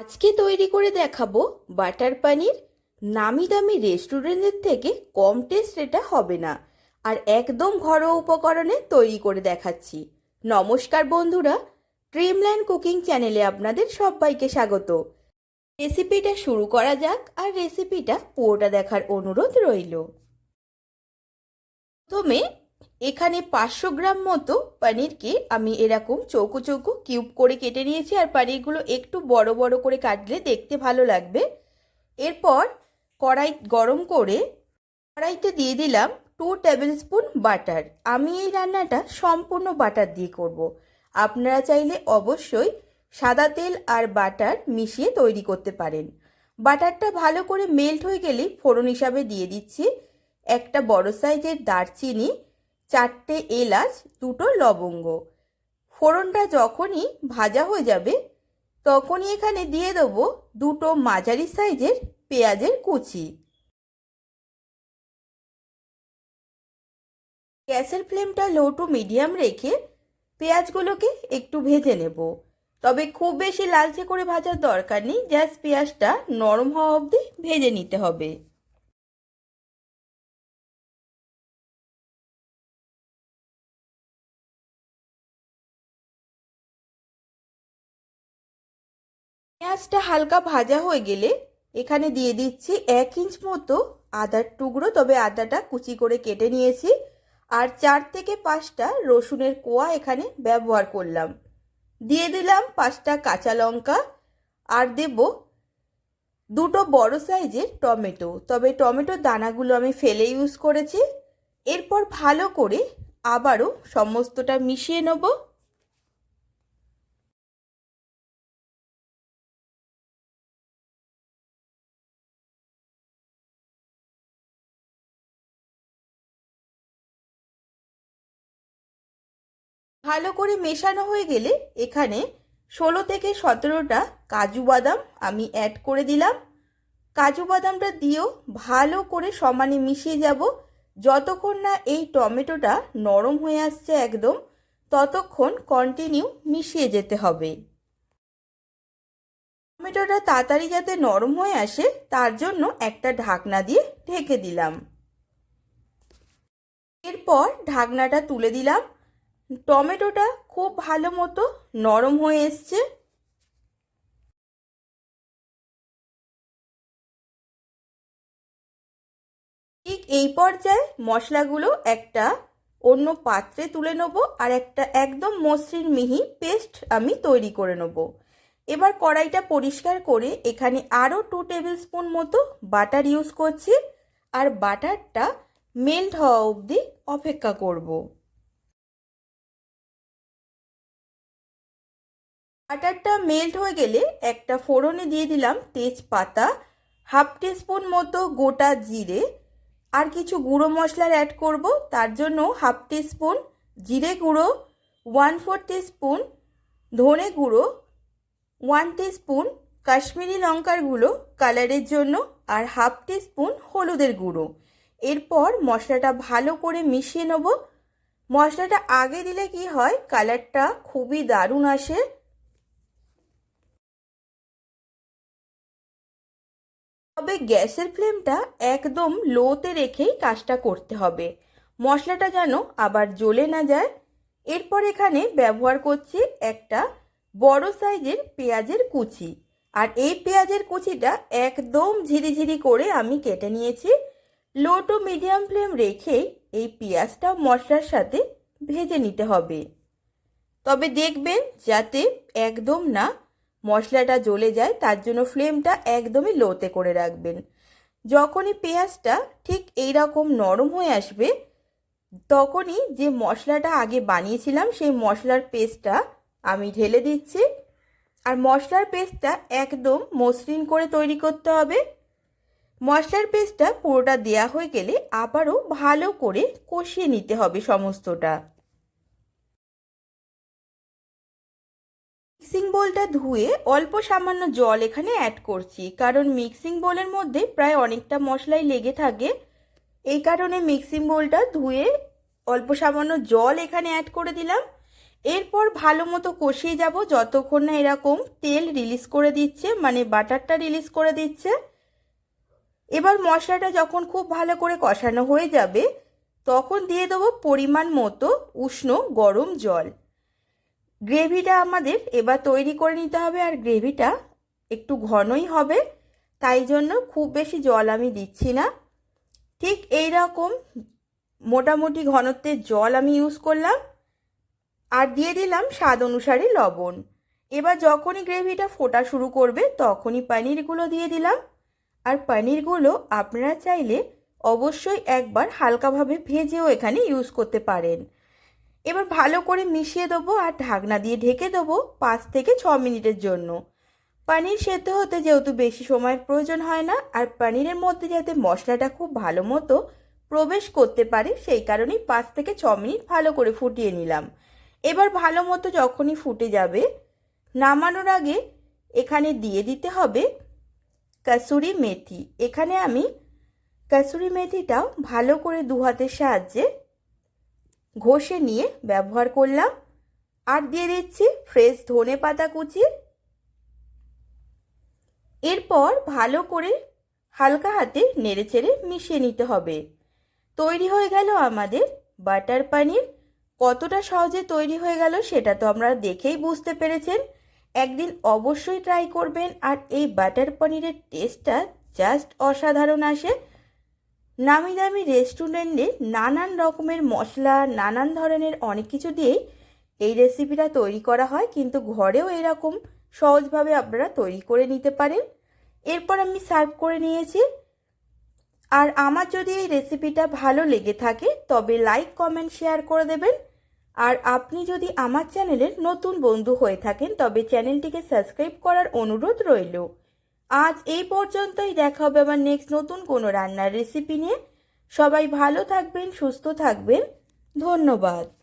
আজকে তৈরি করে দেখাবো বাটার পানির নামি দামি রেস্টুরেন্টের থেকে কম টেস্ট এটা হবে না। আর একদম ঘরোয়া উপকরণে তৈরি করে দেখাচ্ছি। নমস্কার বন্ধুরা ড্রিমল্যান্ড কুকিং চ্যানেলে আপনাদের সবাইকে স্বাগত। রেসিপিটা শুরু করা যাক আর রেসিপিটা পুরোটা দেখার অনুরোধ রইল। প্রথমে এখানে পাঁচশো গ্রাম মতো পনিরকে আমি এরকম চৌকো চৌকো কিউব করে কেটে নিয়েছি আর পনিরগুলো একটু বড় বড় করে কাটলে দেখতে ভালো লাগবে। এরপর কড়াই গরম করে কড়াইতে দিয়ে দিলাম টু টেবিল স্পুন বাটার। আমি এই রান্নাটা সম্পূর্ণ বাটার দিয়ে করব। আপনারা চাইলে অবশ্যই সাদা তেল আর বাটার মিশিয়ে তৈরি করতে পারেন। বাটারটা ভালো করে মেল্ট হয়ে গেলে ফোড়ন হিসাবে দিয়ে দিচ্ছি। একটা বড় সাইজের দারচিনি চারটে এলাচ, দুটো লবঙ্গ। ফোড়নটা যখনই ভাজা হয়ে যাবে, তখনই এখানে দিয়ে দেবো দুটো মাঝারি সাইজের পেঁয়াজের কুচি। গ্যাসের ফ্লেমটা লো টু মিডিয়াম রেখে পেঁয়াজগুলোকে একটু ভেজে নেব। তবে খুব বেশি লালচে করে ভাজার দরকার নেই, জাস্ট পেঁয়াজটা নরম হওয়া অবধি ভেজে নিতে হবে। পেঁয়াজটা হালকা ভাজা হয়ে গেলে এখানে দিয়ে দিচ্ছি এক ইঞ্চ মতো আদার টুকরো, তবে আদাটা কুচি করে কেটে নিয়েছি। আর চার থেকে পাঁচটা রসুনের কোয়া এখানে ব্যবহার করলাম। দিয়ে দিলাম পাঁচটা কাঁচা লঙ্কা, আর দেব দুটো বড় সাইজের টমেটো। তবে টমেটোর দানাগুলো আমি ফেলে ইউজ করেছি। এরপর ভালো করে আবারও সমস্তটা মিশিয়ে নেব। ভালো করে মেশানো হয়ে গেলে এখানে ষোলো থেকে সতেরোটা কাজু বাদাম আমি অ্যাড করে দিলাম। কাজু বাদামটা দিয়েও ভালো করে সমানে মিশিয়ে যাব। যতক্ষণ না এই টমেটোটা নরম হয়ে আসছে একদম, ততক্ষণ কন্টিনিউ মিশিয়ে যেতে হবে। টমেটোটা তাড়াতাড়ি যাতে নরম হয়ে আসে, তার জন্য একটা ঢাকনা দিয়ে ঢেকে দিলাম। এরপর ঢাকনাটা তুলে দিলাম। টমেটোটা খুব ভালো মতো নরম হয়ে এসছে। ঠিক এই পর্যায়ে মশলাগুলো একটা অন্য পাত্রে তুলে নেব আর একটা একদম মসৃণ মিহি পেস্ট আমি তৈরি করে নেব। এবার কড়াইটা পরিষ্কার করে এখানে আরও টু টেবিল স্পুন মতো বাটার ইউজ করছি আর বাটারটা মেল্ট হওয়া অবধি অপেক্ষা করব। বাটারটা মেল্ট হয়ে গেলে একটা ফোড়নে দিয়ে দিলাম তেজপাতা হাফ টিস্পুন মতো গোটা জিরে, আর কিছু গুঁড়ো মশলার অ্যাড করব। তার জন্য হাফ টিস্পুন জিরে গুঁড়ো ওয়ান ফোর টিস্পুন ধনে গুঁড়ো ওয়ান টিস্পুন কাশ্মীরি লঙ্কার গুঁড়ো কালারের জন্য, আর হাফ টিস্পুন হলুদের গুঁড়ো। এরপর মশলাটা ভালো করে মিশিয়ে নেব। মশলাটা আগে দিলে কি হয় কালারটা খুবই দারুণ আসে। তবে গ্যাসের ফ্লেমটা একদম লোতে রেখেই কাজটা করতে হবে। মশলাটা যেন আবার জ্বলে না যায়। এরপর এখানে ব্যবহার করছি একটা বড় সাইজের পেঁয়াজের কুচি। আর এই পেঁয়াজের কুচিটা একদম ঝিরিঝিরি করে আমি কেটে নিয়েছি। লো টু মিডিয়াম ফ্লেম রেখেই এই পেঁয়াজটা মশলার সাথে ভেজে নিতে হবে। তবে দেখবেন যাতে একদম না মশলাটা জ্বলে যায়, তার জন্য ফ্লেমটা একদমই লোতে করে রাখবেন। যখনই পেঁয়াজটা ঠিক এই রকম নরম হয়ে আসবে, তখনই যে মশলাটা আগে বানিয়েছিলাম, সেই মশলার পেস্টটা আমি ঢেলে দিচ্ছি। আর মশলার পেস্টটা একদম মসৃণ করে তৈরি করতে হবে। মশলার পেস্টটা পুরোটা দেয়া হয়ে গেলে আবারও ভালো করে কষিয়ে নিতে হবে সমস্তটা। বোলটা ধুয়ে অল্প সামান্য জল এখানে অ্যাড করছি। কারণ মিক্সিং বোলের মধ্যে প্রায় অনেকটা মশলাই লেগে থাকে। এই কারণে মিক্সিং বোলটা ধুয়ে অল্প সামান্য জল এখানে অ্যাড করে দিলাম। এরপর ভালো মতো কষিয়ে যাব যতক্ষণ না এরকম তেল রিলিজ করে দিচ্ছে মানে বাটারটা রিলিজ করে দিচ্ছে। এবার মশলাটা যখন খুব ভালো করে কষানো হয়ে যাবে, তখন দিয়ে দেবো পরিমাণ মতো উষ্ণ গরম জল। গ্রেভিটা আমাদের এবার তৈরি করে নিতে হবে আর গ্রেভিটা একটু ঘনই হবে, তাই জন্য খুব বেশি জল আমি দিচ্ছি না। ঠিক এই রকম মোটামুটি ঘনত্বের জল আমি ইউজ করলাম আর দিয়ে দিলাম স্বাদ অনুসারে লবণ। এবার যখনই গ্রেভিটা ফোটা শুরু করবে তখনই পনিরগুলো দিয়ে দিলাম। আর পনিরগুলো আপনারা চাইলে অবশ্যই একবার হালকাভাবে ভেজেও এখানে ইউজ করতে পারেন। এবার ভালো করে মিশিয়ে দেবো আর ঢাকনা দিয়ে ঢেকে দেবো পাঁচ থেকে ছ মিনিটের জন্য। পনির সেদ্ধ হতে যেহেতু বেশি সময়ের প্রয়োজন হয় না, আর পনিরের মধ্যে যাতে মশলাটা খুব ভালো মতো প্রবেশ করতে পারে, সেই কারণেই পাঁচ থেকে ছ মিনিট ভালো করে ফুটিয়ে নিলাম। এবার ভালো মতো যখনই ফুটে যাবে, নামানোর আগে এখানে দিয়ে দিতে হবে কাসুরি মেথি। এখানে আমি কাসুরি মেথিটাও ভালো করে দু হাতের সাহায্যে ঘষে নিয়ে ব্যবহার করলাম। আর দিয়ে দিচ্ছি ফ্রেশ ধনে পাতা কুচি। এরপর ভালো করে হালকা হাতে নেড়ে নেড়েচেড়ে মিশিয়ে নিতে হবে। তৈরি হয়ে গেল আমাদের বাটার পানির। কতটা সহজে তৈরি হয়ে গেল সেটা তো আমরা দেখেই বুঝতে পেরেছেন। একদিন অবশ্যই ট্রাই করবেন আর এই বাটার পনিরের টেস্টটা জাস্ট অসাধারণ আসে। নামি দামি রেস্টুরেন্টে নানান রকমের মশলা, নানান ধরনের অনেক কিছু দিয়েই এই রেসিপিটা তৈরি করা হয়, কিন্তু ঘরেও এরকম সহজভাবে আপনারা তৈরি করে নিতে পারেন। এরপর আমি সার্ভ করে নিয়েছি। আর আমার যদি এই রেসিপিটা ভালো লেগে থাকে, তবে লাইক, কমেন্ট, শেয়ার করে দেবেন। আর আপনি যদি আমার চ্যানেলের নতুন বন্ধু হয়ে থাকেন, তবে চ্যানেলটিকে সাবস্ক্রাইব করার অনুরোধ রইল। আজ এই পর্যন্তই দেখা হবে আবার নেক্সট নতুন কোনো রান্নার রেসিপি নিয়ে। সবাই ভালো থাকবেন, সুস্থ থাকবেন। ধন্যবাদ।